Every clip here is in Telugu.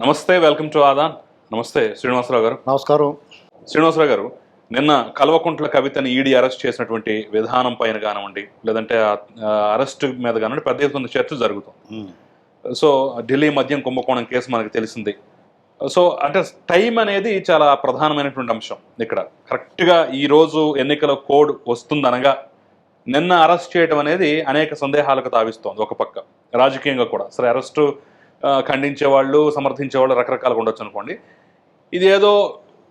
నమస్తే వెల్కమ్ టు ఆదాన్. నమస్తే శ్రీనివాసరావు గారు. నమస్కారం. శ్రీనివాసరావు గారు నిన్న కల్వకుంట్ల కవితని ఈడీ అరెస్ట్ చేసినటువంటి విధానం పైన కానివ్వండి లేదంటే అరెస్ట్ మీద కానివ్వండి పెద్ద ఎత్తున చర్చ జరుగుతుంది. సో ఢిల్లీ మద్యం కుంభకోణం కేసు మనకు తెలిసింది. సో అంటే టైం అనేది చాలా ప్రధానమైనటువంటి అంశం ఇక్కడ. కరెక్ట్గా ఈ రోజు ఎన్నికల కోడ్ వస్తుందనగా నిన్న అరెస్ట్ చేయడం అనేది అనేక సందేహాలకు తావిస్తోంది ఒక పక్క. రాజకీయంగా కూడా. సరే అరెస్టు ఖండించే వాళ్ళు సమర్థించే వాళ్ళు రకరకాలుగా ఉండొచ్చు అనుకోండి. ఇది ఏదో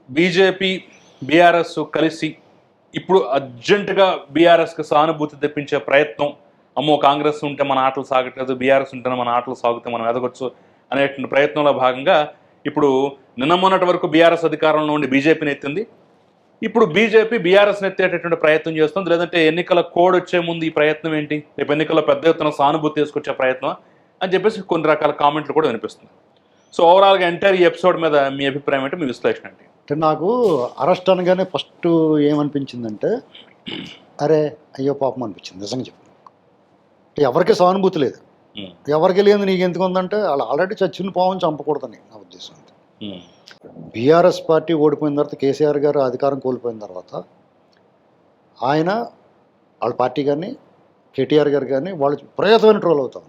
బీజేపీ బీఆర్ఎస్ కలిసి ఇప్పుడు అర్జెంటుగా బీఆర్ఎస్కి సానుభూతి తెప్పించే ప్రయత్నం అమ్మో కాంగ్రెస్ ఉంటే మన ఆటలు సాగట్లేదు బీఆర్ఎస్ ఉంటేనే మన ఆటలు సాగితే మనం ఎదగొచ్చు అనేటువంటి ప్రయత్నంలో భాగంగా ఇప్పుడు నిన్న మొన్నటి వరకు బీఆర్ఎస్ అధికారంలో ఉండి బీజేపీని ఎత్తింది. ఇప్పుడు బీజేపీ బీఆర్ఎస్ని ఎత్తేటటువంటి ప్రయత్నం చేస్తుంది. లేదంటే ఎన్నికల కోడ్ వచ్చే ముందు ఈ ప్రయత్నం ఏంటి? రేపు ఎన్నికల్లో పెద్ద ఎత్తున సానుభూతి తీసుకొచ్చే ప్రయత్నం అని చెప్పేసి కొన్ని రకాల కామెంట్లు కూడా వినిపిస్తుంది సో ఓవరాల్గా ఎంటైర్ ఈ ఎపిసోడ్ మీద మీ అభిప్రాయం ఏంటి? మీ విశ్లేషణ ఏంటి? అంటే నాకు అరెస్ట్ అనగానే ఫస్ట్ ఏమనిపించిందంటే అరే అయ్యో పాపం అనిపించింది. నిజంగా చెప్పు. ఎవరికి సానుభూతి లేదు. ఎవరికి లేదు నీకు ఎందుకు ఉందంటే వాళ్ళు ఆల్రెడీ చచ్చిన పావం చంపకూడదని నా ఉద్దేశం అంతే. బీఆర్ఎస్ పార్టీ ఓడిపోయిన తర్వాత కేసీఆర్ గారు అధికారం కోల్పోయిన తర్వాత ఆయన వాళ్ళ పార్టీ కానీ కేటీఆర్ గారు కానీ వాళ్ళు విపరీతమైన ట్రోల్ అవుతా.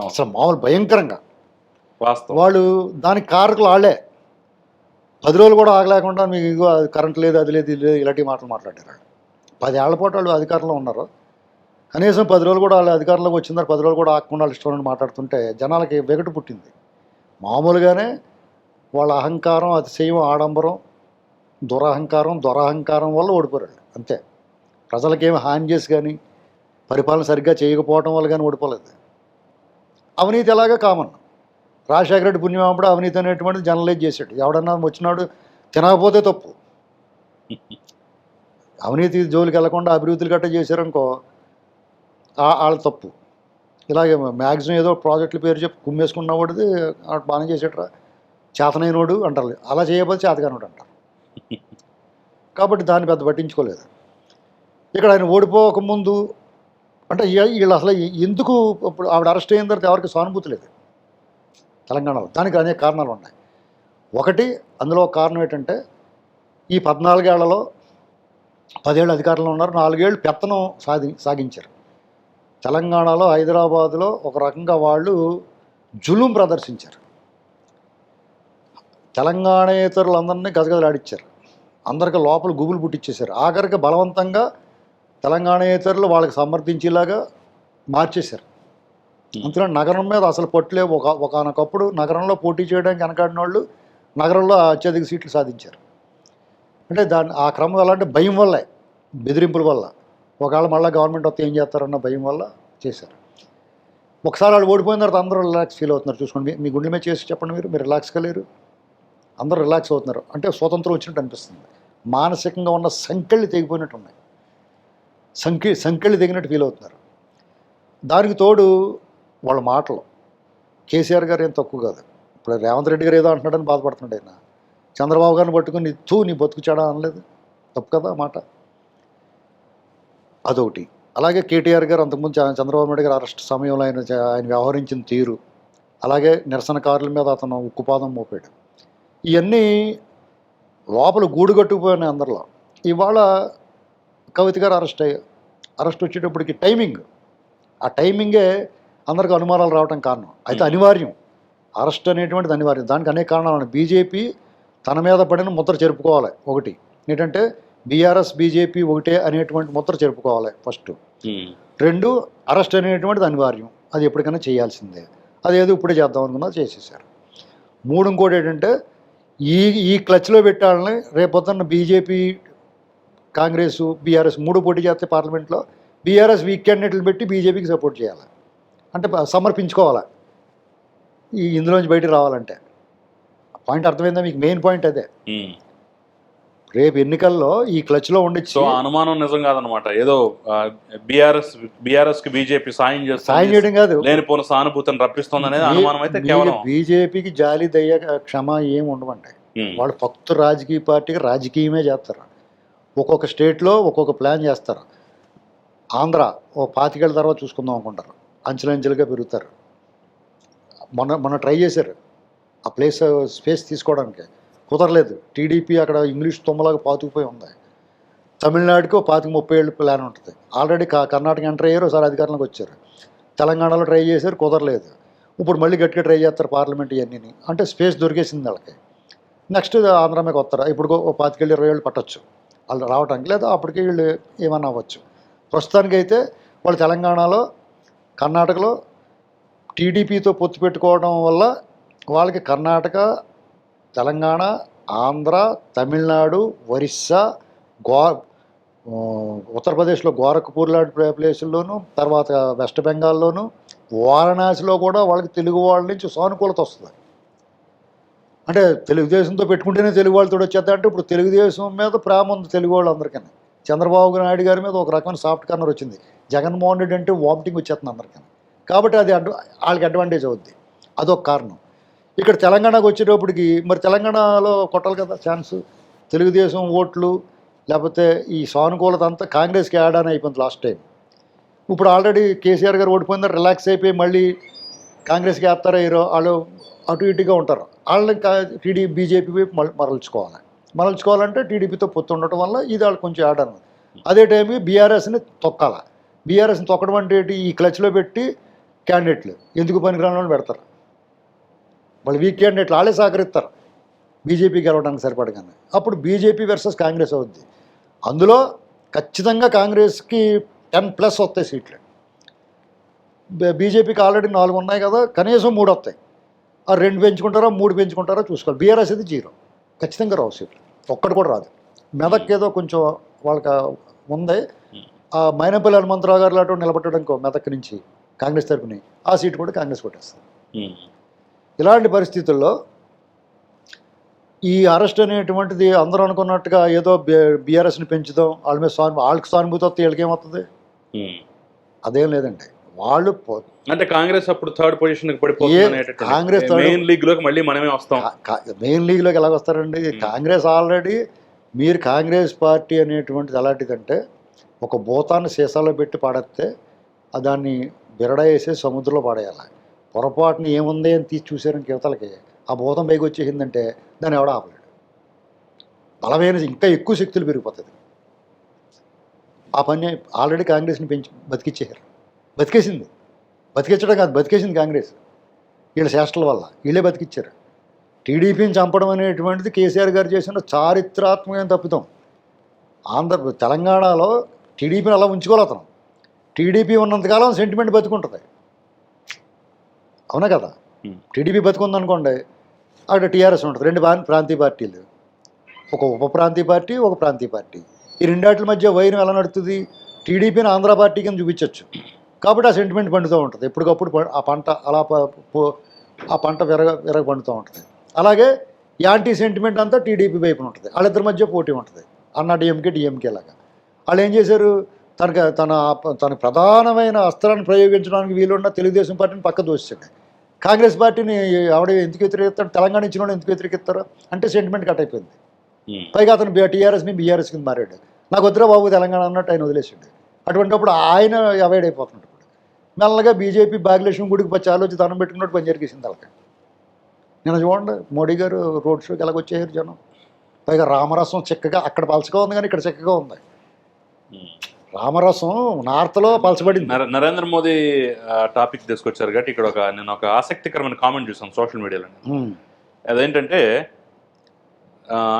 అసలు మామూలు భయంకరంగా. వాస్తవం. వాళ్ళు దానికి కారకులు వాళ్ళే. పది రోజులు కూడా ఆగలేకుండా మీకు ఇగో అది కరెంట్ లేదు అది లేదు ఇది లేదు ఇలాంటి మాటలు మాట్లాడారు వాళ్ళు. పది ఏళ్ళ పాటు వాళ్ళు అధికారంలో ఉన్నారు. కనీసం పది రోజులు కూడా వాళ్ళు అధికారంలోకి వచ్చిన తర్వాత పది రోజులు కూడా ఆకుండా వాళ్ళు ఇష్టం మాట్లాడుతుంటే జనాలకి వెగటు పుట్టింది. మామూలుగానే వాళ్ళ అహంకారం అతిశయం ఆడంబరం దురహంకారం దురహంకారం వల్ల ఓడిపోయారు వాళ్ళు. అంతే. ప్రజలకేమి హాని చేసి కానీ పరిపాలన సరిగ్గా చేయకపోవడం వల్ల కానీ ఓడిపోలేదు. అవినీతి ఎలాగా కామన్? రాజశేఖర రెడ్డి పుణ్యం అప్పుడు అవినీతి అనేటువంటిది జనరలైజ్ చేశాడు. ఎవడన్నా వచ్చినాడు తినకపోతే తప్పు. అవినీతి జోలికి వెళ్ళకుండా అభివృద్ధులు గట్ట చేశారనుకో వాళ్ళ తప్పు. ఇలాగే మ్యాక్సిమం ఏదో ప్రాజెక్టుల పేరు చెప్పి కుమ్మేసుకున్నవాడిది బాగానే చేసాడురా చేతనైనోడు అంటారు. అలా చేయకపోతే చేతగానోడు అంటారు. కాబట్టి దాన్ని పెద్ద పట్టించుకోలేదు. ఇక్కడ ఆయన ఓడిపోక ముందు అంటే వీళ్ళు అసలు ఎందుకు ఇప్పుడు ఆవిడ అరెస్ట్ అయిన తర్వాత ఎవరికి సానుభూతి లేదు? తెలంగాణలో. దానికి అనేక కారణాలు ఉన్నాయి. ఒకటి అందులో కారణం ఏంటంటే ఈ పద్నాలుగేళ్ళలో పదేళ్ళు అధికారంలో ఉన్నారు నాలుగేళ్ళు పెత్తనం సాధి సాగించారు. తెలంగాణలో హైదరాబాదులో ఒక రకంగా వాళ్ళు జులుం ప్రదర్శించారు. తెలంగాణేతరులందరినీ గజగజలాడిచ్చారు. అందరికీ లోపల గుబులు పుట్టించేశారు ఆఖరికి బలవంతంగా తెలంగాణేతరులు వాళ్ళకి సమర్థించేలాగా మార్చేశారు. అందుకని నగరం మీద అసలు పట్టులే ఒక ఒకనొకప్పుడు నగరంలో పోటీ చేయడానికి వెనకాడిన వాళ్ళు నగరంలో అత్యధిక సీట్లు సాధించారు. అంటే దాని ఆ క్రమం ఎలా అంటే భయం వల్లే బెదిరింపుల వల్ల. ఒకవేళ మళ్ళీ గవర్నమెంట్ వస్తే ఏం చేస్తారన్న భయం వల్ల చేశారు. ఒకసారి వాళ్ళు ఓడిపోయిన తర్వాత అందరూ రిలాక్స్ ఫీల్ అవుతున్నారు. చూసుకోండి మీ- మీ గుండె మీద చేసి చెప్పండి మీరు మీరు రిలాక్స్గా లేరు. అందరూ రిలాక్స్ అవుతున్నారు. అంటే స్వతంత్రం వచ్చినట్టు అనిపిస్తుంది. మానసికంగా ఉన్న సంకెళ్ళు తెగిపోయినట్టు ఉన్నాయి. సంకె సంకెళ్ళి దిగినట్టు ఫీల్ అవుతున్నారు. దానికి తోడు వాళ్ళ మాటలు. కేసీఆర్ గారు ఏం తక్కువ కాదు. ఇప్పుడు రేవంత్ రెడ్డి గారు ఏదో అంటున్నాడని బాధపడుతున్నాడు ఆయన. చంద్రబాబు గారిని పట్టుకుని తూ నీ బతుకుచాడా అనలేదు. తప్పు కదా మాట. అదొకటి. అలాగే కేటీఆర్ గారు అంతకుముందు చంద్రబాబు నాయుడు గారు అరెస్ట్ సమయంలో ఆయన ఆయన వ్యవహరించిన తీరు. అలాగే నిరసనకారుల మీద అతను ఉక్కుపాదం మోపాడు. ఇవన్నీ లోపల గూడు కట్టుకుపోయినాయి అందరిలో. ఇవాళ కవిత గారు అరెస్ట్ అయ్యారు అరెస్ట్ వచ్చేటప్పటికి టైమింగ్. ఆ టైమింగే అందరికి అనుమానాలు రావడం కారణం. అయితే. అనివార్యం. అరెస్ట్ అనేటువంటిది అనివార్యం. దానికి అనేక కారణాలు. ఉన్నాయి బీజేపీ తన మీద పడిన ముద్ర చెరుపుకోవాలి ఒకటి. ఏంటంటే బీఆర్ఎస్ బీజేపీ ఒకటే అనేటువంటి ముద్ర చెరుపుకోవాలి ఫస్ట్. రెండు అరెస్ట్ అనేటువంటిది అనివార్యం. అది ఎప్పటికైనా చేయాల్సిందే. అదేదో ఇప్పుడే చేద్దాం అనుకున్నా చేసేసారు. మూడు ఇంకోటి ఏంటంటే ఈ ఈ క్లచ్లో పెట్టాలని రేపొద్దున్న బీజేపీ కాంగ్రెస్ బీఆర్ఎస్ మూడు పోటీ చేస్తే పార్లమెంట్లో. బీఆర్ఎస్ వీక్ క్యాండిడేట్లు పెట్టి బీజేపీకి సపోర్ట్ చేయాలి? అంటే సమర్పించుకోవాలి? ఈ ఇందులోంచి బయటికి రావాలంటే. పాయింట్ అర్థమైందా? మీకు మెయిన్ పాయింట్ అదే. రేపు ఎన్నికల్లో ఈ క్లచ్లో ఉండిచ్చి సో ఆ అనుమానం నిజం కాదనమాట. ఏదో బీఆర్ఎస్ బీఆర్ఎస్కి బీజేపీ సాయం సాయం చేయడం కాదు. లేనిపోయిన సానుభూతిని రప్పిస్తుంది అనేది అనుమానం అయితే కేవలం బీజేపీకి జాలి దయ క్షమ ఏం ఉండవండి ఉమ్, వాళ్ళు భక్తు రాజకీయ పార్టీకి రాజకీయమే చేస్తారు. ఒక్కొక్క స్టేట్లో ఒక్కొక్క ప్లాన్ చేస్తారు. ఆంధ్ర ఓ పాతికేళ్ళ తర్వాత చూసుకుందాం అనుకుంటారు. అంచెలంచెలుగా పెరుగుతారు. మొన్న మొన్న ట్రై చేశారు. ఆ ప్లేస్ స్పేస్ తీసుకోవడానికి కుదరలేదు. టీడీపీ అక్కడ ఇంగ్లీష్ తుమ్మలాగా పాతుకుపోయి ఉంది. తమిళనాడుకి పాతికి పాతిక ముప్పై ఏళ్ళు ప్లాన్ ఉంటుంది. ఆల్రెడీ కర్ణాటక ఎంటర్ అయ్యారు ఒకసారి అధికారంలోకి వచ్చారు. తెలంగాణలో ట్రై చేశారు కుదరలేదు. ఇప్పుడు మళ్ళీ గట్టిగా ట్రై చేస్తారు పార్లమెంట్ ఇవన్నీ అంటే స్పేస్ దొరికేసింది వాళ్ళకి. నెక్స్ట్ ఆంధ్ర మీకు వస్తారు? ఇప్పుడు పాతికెళ్ళి ఇరవై ఏళ్ళు పట్టొచ్చు. వాళ్ళు రావడానికి లేదా అప్పటికి వీళ్ళు ఏమన్నా అవ్వచ్చు. ప్రస్తుతానికైతే వాళ్ళు తెలంగాణలో కర్ణాటకలో టీడీపీతో పొత్తు పెట్టుకోవడం వల్ల వాళ్ళకి కర్ణాటక తెలంగాణ ఆంధ్ర తమిళనాడు ఒరిస్సా గో ఉత్తరప్రదేశ్లో గోరఖ్పూర్ లాంటి ప్లేసుల్లోనూ తర్వాత వెస్ట్ బెంగాల్లోనూ వారణాసిలో కూడా వాళ్ళకి తెలుగు వాళ్ళ నుంచి సానుకూలత వస్తుంది. అంటే తెలుగుదేశంతో పెట్టుకుంటేనే తెలుగు వాళ్ళతో వచ్చేద్దా అంటే ఇప్పుడు తెలుగుదేశం మీద ప్రేమ ఉంది తెలుగు వాళ్ళందరికీ చంద్రబాబు నాయుడు గారి మీద ఒక రకమైన సాఫ్ట్ కార్నర్ వచ్చింది. జగన్మోహన్ రెడ్డి అంటే వామిటింగ్ వచ్చేస్తుంది అందరికీ కాబట్టి అది అడ్వ వాళ్ళకి అడ్వాంటేజ్ అవుద్ది. అదొక కారణం. ఇక్కడ తెలంగాణకు వచ్చేటప్పటికి మరి తెలంగాణలో కొట్టాలి కదా ఛాన్స్ తెలుగుదేశం ఓట్లు లేకపోతే ఈ సానుకూలత అంతా కాంగ్రెస్కి యాడ్ అని అయిపోయింది లాస్ట్ టైం ఇప్పుడు ఆల్రెడీ కేసీఆర్ గారు ఓడిపోయిందా రిలాక్స్ అయిపోయి మళ్ళీ కాంగ్రెస్కి వేస్తారా ఈరో వాళ్ళు అటు ఇటుగా ఉంటారు. వాళ్ళని టీడీపీ బీజేపీ వైపు మరల్చుకోవాలి. మరల్చుకోవాలంటే టీడీపీతో పొత్తు ఉండటం వల్ల ఇది వాళ్ళు కొంచెం యాడ్ అన్నది అదే టైంకి బీఆర్ఎస్ని తొక్కాల. బీఆర్ఎస్ని తొక్కడం అంటే ఏంటి? ఈ క్లచ్లో పెట్టి క్యాండిడేట్లు. ఎందుకు పనికిరాని వాళ్ళు పెడతారు? వాళ్ళు వీక్ క్యాండిడేట్లు వాళ్ళే సహకరిస్తారు. బీజేపీ గెలవడానికి సరిపడగానే. అప్పుడు బీజేపీ వర్సెస్ కాంగ్రెస్ అవుద్ది. అందులో ఖచ్చితంగా కాంగ్రెస్కి టెన్ ప్లస్ వస్తాయి సీట్లు. బీజేపీకి ఆల్రెడీ నాలుగు ఉన్నాయి కదా కనీసం మూడు వస్తాయి. ఆ రెండు పెంచుకుంటారా మూడు పెంచుకుంటారా చూసుకోవాలి. బీఆర్ఎస్ అయితే జీరో. ఖచ్చితంగా రావు సీట్లు ఒక్కటి కూడా రాదు. మెదక్ ఏదో కొంచెం వాళ్ళకి ఉంది ఆ మైనపల్లి హనుమంతరావు గారు లాంటి నిలబెట్టడానికి మెదక్ నుంచి కాంగ్రెస్ తరపుని ఆ సీటు కూడా కాంగ్రెస్ కొట్టేస్తుంది. ఉమ్. ఇలాంటి పరిస్థితుల్లో ఈ అరెస్ట్ అనేటువంటిది అందరూ అనుకున్నట్టుగా ఏదో బీఆర్ఎస్ని పెంచుదాం వాళ్ళ మీద సాను వాళ్ళకి సానుభూతి వస్తే వీళ్ళకి ఏమవుతుంది. అదేం లేదండి. వాళ్ళు అంటే కాంగ్రెస్ అప్పుడు థర్డ్ పొజిషన్ కాంగ్రెస్ మెయిన్ లీగ్లోకి మళ్ళీ మనమే వస్తాం. మెయిన్ లీగ్లోకి ఎలా వస్తారండి? కాంగ్రెస్ ఆల్రెడీ మీరు కాంగ్రెస్ పార్టీ అనేటువంటిది ఎలాంటిదంటే ఒక భూతాన్ని సీసాలో పెట్టి పాడేస్తే దాన్ని బిరడ వేసి సముద్రంలో పాడేయాలి. పొరపాటుని ఏముంది అని తీసి చూసారని యువతలకి ఆ భూతం పైకి వచ్చేసిందంటే దాన్ని ఎవడ ఆపలేడు. బలమైన ఇంకా ఎక్కువ శక్తులు పెరిగిపోతుంది ఆ పని ఆల్రెడీ కాంగ్రెస్ని పెంచి బతికిచ్చేశారు. బతికేసింది. బతికించడం కాదు బతికేసింది కాంగ్రెస్. వీళ్ళ చేష్టల వల్ల. వీళ్ళే బతికిచ్చారు. టీడీపీని చంపడం అనేటువంటిది కేసీఆర్ గారు చేసిన చారిత్రాత్మకమైన తప్పిదం. ఆంధ్ర తెలంగాణలో టీడీపీని అలా ఉంచుకోవాలి అతను. టీడీపీ ఉన్నంతకాలం సెంటిమెంట్ బతుకుంటుంది. అవునా కదా. టీడీపీ బతుకుందనుకోండి అక్కడ టీఆర్ఎస్ ఉంటుంది. రెండు ప్రా- ప్రాంతీయ పార్టీలు. ఒక ఉప ప్రాంతీయ పార్టీ ఒక ప్రాంతీయ పార్టీ. ఈ రెండాట్ల మధ్య వైరం ఎలా నడుస్తుంది టీడీపీని ఆంధ్ర పార్టీ కింద చూపించవచ్చు కాబట్టి ఆ సెంటిమెంట్ పండుతూ ఉంటుంది. ఎప్పటికప్పుడు ఆ పంట అలా ఆ పంట విరగ విరగ పండుతూ ఉంటుంది. అలాగే యాంటీ సెంటిమెంట్ అంతా టీడీపీ వైపున ఉంటుంది. వాళ్ళిద్దరి మధ్య పోటీ ఉంటుంది. అన్న డిఎంకే డిఎంకే లాగా. వాళ్ళు ఏం చేశారు? తనకి తన తన ప్రధానమైన అస్త్రాన్ని ప్రయోగించడానికి వీలున్న తెలుగుదేశం పార్టీని పక్క దోషించండి కాంగ్రెస్ పార్టీని ఆవిడ ఎందుకు వ్యతిరేకిస్తారు? తెలంగాణ ఇచ్చిన వాళ్ళు ఎందుకు వ్యతిరేకిస్తారు? అంటే సెంటిమెంట్ కట్ అయిపోయింది. పైగా అతను టీఆర్ఎస్ని బీఆర్ఎస్ కింద మారాడు. నాకు వద్దురా బాబు తెలంగాణ అన్నట్టు ఆయన వదిలేసాడు. అటువంటిప్పుడు ఆయన అవాయిడ్ అయిపోతున్నాడు. మెల్లగా బీజేపీ భాగ్యలక్ష్మి గుడికి వచ్చి ఆలోచి దండం పెట్టుకున్నట్టు పని జరిగేసింది వాళ్ళకి నేను చూడండి మోడీ గారు రోడ్ షోకి ఎలాగొచ్చేసారు జనం. పైగా రామరసం చిక్కగా అక్కడ పలచగా ఉంది కానీ ఇక్కడ చిక్కగా ఉంది. రామరసం నార్త్లో పలచబడింది. నర- నరేంద్ర మోదీ టాపిక్ తీసుకొచ్చారు కాబట్టి ఇక్కడ ఒక నేను ఒక ఆసక్తికరమైన కామెంట్ చూసాను సోషల్ మీడియాలో. అదేంటంటే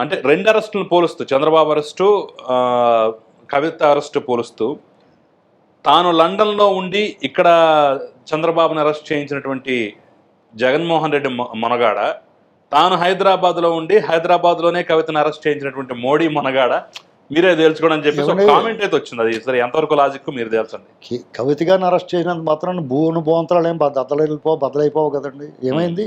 అంటే రెండు అరెస్టులను పోలుస్తూ చంద్రబాబు అరెస్టు కవిత అరెస్టు పోలుస్తూ తాను లండన్లో ఉండి ఇక్కడ చంద్రబాబును అరెస్ట్ చేయించినటువంటి జగన్మోహన్ రెడ్డి మొనగాడ తాను హైదరాబాద్లో ఉండి హైదరాబాద్లోనే కవితను అరెస్ట్ చేయించినటువంటి మోడీ మొనగాడ మీరే తేల్చుకోవడం అని చెప్పేసి? కామెంట్ అయితే వచ్చింది. అది సరే ఎంతవరకు లాజిక్ మీరు తేల్చండి? కవిత గారిని అరెస్ట్ చేసినంత మాత్రం భూను బోంతరాలు ఏం బద్దలైపో బద్దలైపోవు కదండి. ఏమైంది?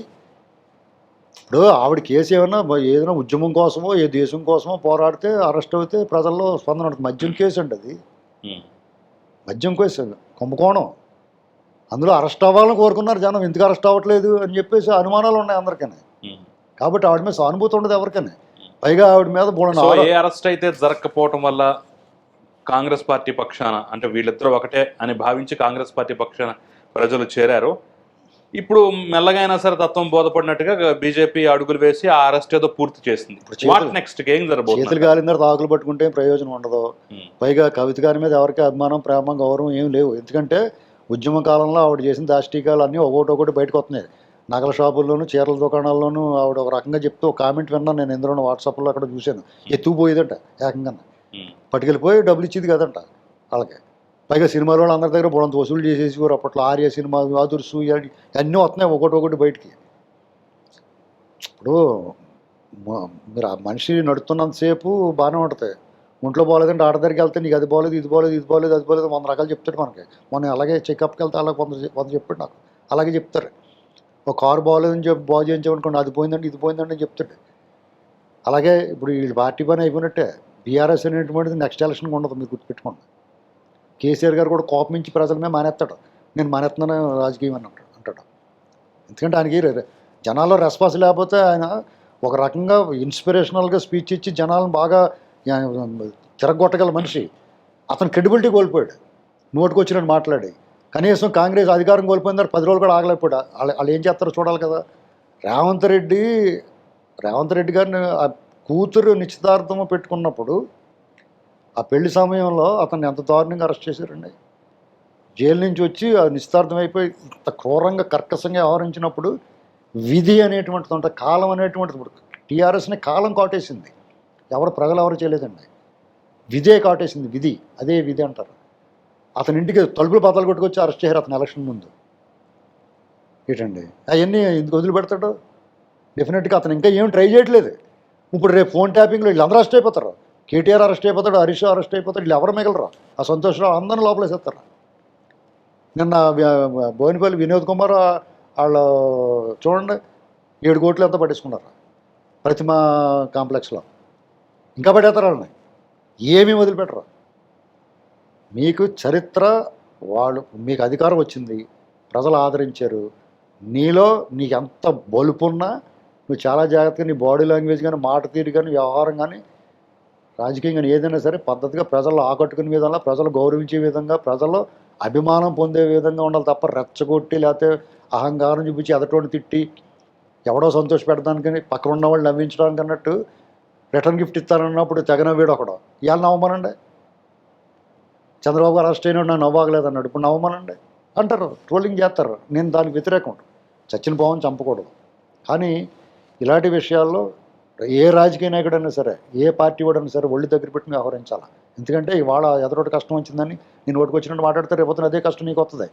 ఇప్పుడు ఆవిడ కేసు ఏమన్నా మ- ఏదైనా ఉద్యమం కోసమో ఏ దేశం కోసమో పోరాడితే అరెస్ట్ అవుతే ప్రజల్లో స్పందన ఉంటుంది. మద్యం కేసు అండి అది. మద్యం కేసు కుంభకోణం అందులో అరెస్ట్ అవ్వాలని కోరుకున్నారు జనం. ఎందుకు అరెస్ట్ అవ్వట్లేదు అని చెప్పేసి అనుమానాలు ఉన్నాయి అందరికీ ఉమ్. కాబట్టి ఆవిడ మీద సానుభూతి ఉండదు ఎవరికైనా. పైగా ఆవిడ మీద ఏ అరెస్ట్ అయితే జరగకపోవటం వల్ల కాంగ్రెస్ పార్టీ పక్షాన అంటే వీళ్ళిద్దరూ ఒకటే అని భావించి కాంగ్రెస్ పార్టీ పక్షాన ప్రజలు చేరారు. ఇప్పుడు మెల్లగా అయినా సరే తత్వం బోధపడినట్టుగా బీజేపీ అడుగులు వేసి ఆ అరెస్ట్ ఏదో పూర్తి చేసింది. వాట్ నెక్స్ట్ ఏం జరగబోతుంది? చేతులు తర్వాత ఆకులు పట్టుకుంటే ప్రయోజనం ఉండదు. ఉమ్, పైగా కవిత గారి మీద ఎవరికి అభిమానం ప్రేమ గౌరవం ఏం లేవు. ఎందుకంటే ఉద్యమ కాలంలో ఆవిడ చేసిన దాష్టీకాలు అన్నీ ఒకటి ఒకటి బయటకు వస్తున్నాయి. నగల షాపుల్లోనూ చీరల దుకాణాల్లోనూ ఆవిడ ఒక రకంగా చెప్తూ ఒక కామెంట్ విన్నాను. నేను ఎందులో వాట్సాప్లో అక్కడ చూశాను. ఎత్తుకుపోయేదంట ఏకంగా. ఉమ్, పట్టుకెళ్ళిపోయి డబ్బులు ఇచ్చేది కదంట వాళ్ళకి. పైగా సినిమాలో వాళ్ళు అందరి దగ్గర బోడంత వసూలు చేసేసి అప్పట్లో ఆర్య సినిమా ఆదుర్సు అన్నీ వస్తున్నాయి ఒకటి ఒకటి బయటికి. ఇప్పుడు మీరు ఆ మనిషి నడుస్తున్నంతసేపు బాగానే ఉంటుంది. ఒంట్లో బాగాలేదంటే ఆడ దగ్గరికి వెళ్తే నీకు అది బాగాలేదు ఇది బాగాలేదు ఇది బాగాలేదు అది బాగాలేదు వంద రకాలు చెప్తాడు మనకి. మొన్న అలాగే చెకప్కి వెళ్తే అలాగే వంద వంద చెప్పాడు నాకు. అలాగే చెప్తారు ఒక కారు బాగాలేదని చెప్పి బాగు చేయించామనుకోండి అది పోయిందంటే ఇది పోయిందండి అని చెప్తాడు. అలాగే ఇప్పుడు వీళ్ళు పార్టీ పని అయిపోయినట్టే. బీఆర్ఎస్ అనేటువంటిది నెక్స్ట్ ఎలక్షన్కి ఉండదు మీరు గుర్తుపెట్టుకోండి. కేసీఆర్ గారు కూడా కోపం నుంచి ప్రజల మీద మానేస్తాడు. నేను మానేస్తున్నాను రాజకీయం అని అంటాడు ఎందుకంటే ఆయనకి జనాల్లో రెస్పాన్స్ లేకపోతే ఆయన ఒక రకంగా ఇన్స్పిరేషనల్గా స్పీచ్ ఇచ్చి జనాలను బాగా తిరగొట్టగల మనిషి. అతను క్రెడిబిలిటీ కోల్పోయాడు. నోటుకు వచ్చినట్టు మాట్లాడి. కనీసం కాంగ్రెస్ అధికారం కోల్పోయిందని పది రోజులు కూడా ఆగలేకపోయాడు. వాళ్ళు వాళ్ళు ఏం చేస్తారో చూడాలి కదా. రేవంత్ రెడ్డి రేవంత్ రెడ్డి గారిని ఆ కూతురు నిశ్చితార్థం పెట్టుకున్నప్పుడు ఆ పెళ్ళి సమయంలో అతన్ని ఎంత దారుణంగా అరెస్ట్ చేశారండి? జైలు నుంచి వచ్చి ఆ అయిపోయి ఇంత క్రూరంగా కర్కశంగా వ్యవహరించినప్పుడు విధి అనేటువంటిది ఉంటుంది కాలం అనేటువంటిది ఇప్పుడు టీఆర్ఎస్ని కాలం కాటేసింది. ఎవరు ప్రజలు ఎవరు చేయలేదండి. విధే కాటేసింది విధి అదే విధి అంటారు. అతని ఇంటికి తలుపులు బద్దలు కొట్టుకొచ్చి అరెస్ట్ చేశారు అతను ఎలక్షన్ ముందు. ఏంటండి? అవన్నీ ఎందుకు వదిలిపెడతాడు? డెఫినెట్గా అతను ఇంకా ఏం ట్రై చేయట్లేదు. ఇప్పుడు రేపు ఫోన్ ట్యాపింగ్లో వీళ్ళు అందరూ అరెస్ట్ అయిపోతారు. కేటీఆర్ అరెస్ట్ అయిపోతాడు హరీష్ అరెస్ట్ అయిపోతాడు వీళ్ళు ఎవరు మిగలరు? ఆ సంతోషరావు అందరిని లోపలేసేస్తారు నిన్న వ- వినోద్ కుమార్ వాళ్ళు చూడండి ఏడు కోట్లు ఎంత పట్టించుకున్నారు ప్రతిమ కాంప్లెక్స్లో. ఇంకా పడేస్తారు వాళ్ళని. ఏమీ వదిలిపెట్టరు. మీకు చరిత్ర వాళ్ళు మీకు అధికారం వచ్చింది ప్రజలు ఆదరించారు. నీలో నీకు ఎంత బలుపున్నా నువ్వు చాలా జాగ్రత్తగా నీ బాడీ లాంగ్వేజ్ కానీ మాట తీరు కానీ వ్యవహారం కానీ రాజకీయంగా ఏదైనా సరే పద్ధతిగా ప్రజలు ఆకట్టుకునే విధంగా ప్రజలు గౌరవించే విధంగా ప్రజలు అభిమానం పొందే విధంగా ఉండాలి తప్ప రెచ్చగొట్టి లేకపోతే అహంకారం చూపించి ఎదటోని తిట్టి ఎవడో సంతోష పెడతానికి పక్కన ఉన్న వాళ్ళు నవ్వించడానికి అన్నట్టు రిటర్న్ గిఫ్ట్ ఇస్తానన్నప్పుడు తెగ నవ్వాడు ఒకడు. ఇవాళ నవ్వమనండి. చంద్రబాబు గారు అరెస్ట్ అయినాడు నాకు నవ్వాగలేదు అన్నాడు ఇప్పుడు నవ్వమనండి. అంటారు ట్రోలింగ్ చేస్తారు. నేను దానికి వ్యతిరేకం. చచ్చిన భావం చంపకూడదు. కానీ ఇలాంటి విషయాల్లో ఏ రాజకీయ నాయకుడైనా సరే ఏ పార్టీ వాడైనా సరే ఒళ్ళు దగ్గర పెట్టుకుని వ్యవహరించాలి? ఎందుకంటే ఇవాళ ఎదరోటి కష్టం వచ్చిందని నేను ఓటుకు వచ్చినట్టు మాట్లాడితే రేపు అదే కష్టం నీకు వస్తుంది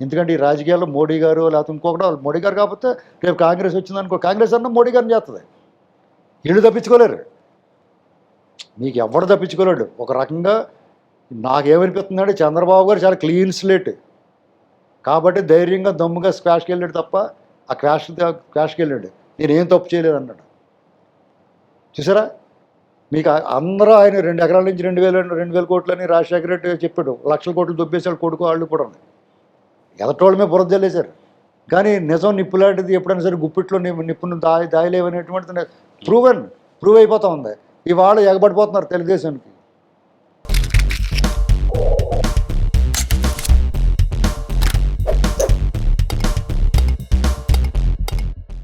ఎందుకంటే ఈ రాజకీయాల్లో మోడీ గారు లేకపోతే ఇంకొకటి మోడీ గారు కాకపోతే రేపు కాంగ్రెస్ వచ్చిందనుకో కాంగ్రెస్ అన్న మోడీ గారిని చేస్తుంది వీళ్ళు తప్పించుకోలేరు. మీకు ఎవడు తప్పించుకోలేడు. ఒక రకంగా నాకేమనిపిస్తుందంటే చంద్రబాబు గారు చాలా క్లీన్ స్లేట్. కాబట్టి ధైర్యంగా దమ్ముగా స్క్వాష్కి వెళ్ళాడు తప్ప ఆ క్వాష్ క్వాష్కి వెళ్ళాడు. నేనేం తప్పు చేయలేదు అన్నాడు చూసారా? మీకు అందరూ ఆయన రెండు ఎకరాల నుంచి రెండు వేలు రెండు వేల కోట్లని రాజశేఖర రెడ్డి చెప్పాడు. లక్షల కోట్లు దొబ్బేశాడు కొడుకు వాళ్ళు కూడా. ఎలక్ట్రోల్ మీద బురద జల్లేశారు. కానీ నిజం నిప్పు లాంటిది ఎప్పుడైనా సరే గుప్పిట్లో నిప్పును దాయి దాయలేవనేటువంటిది ప్రూవెన్ ప్రూవ్ అయిపోతా ఉంది. ఇవాళ ఎగబడిపోతున్నారు తెలుగుదేశానికి.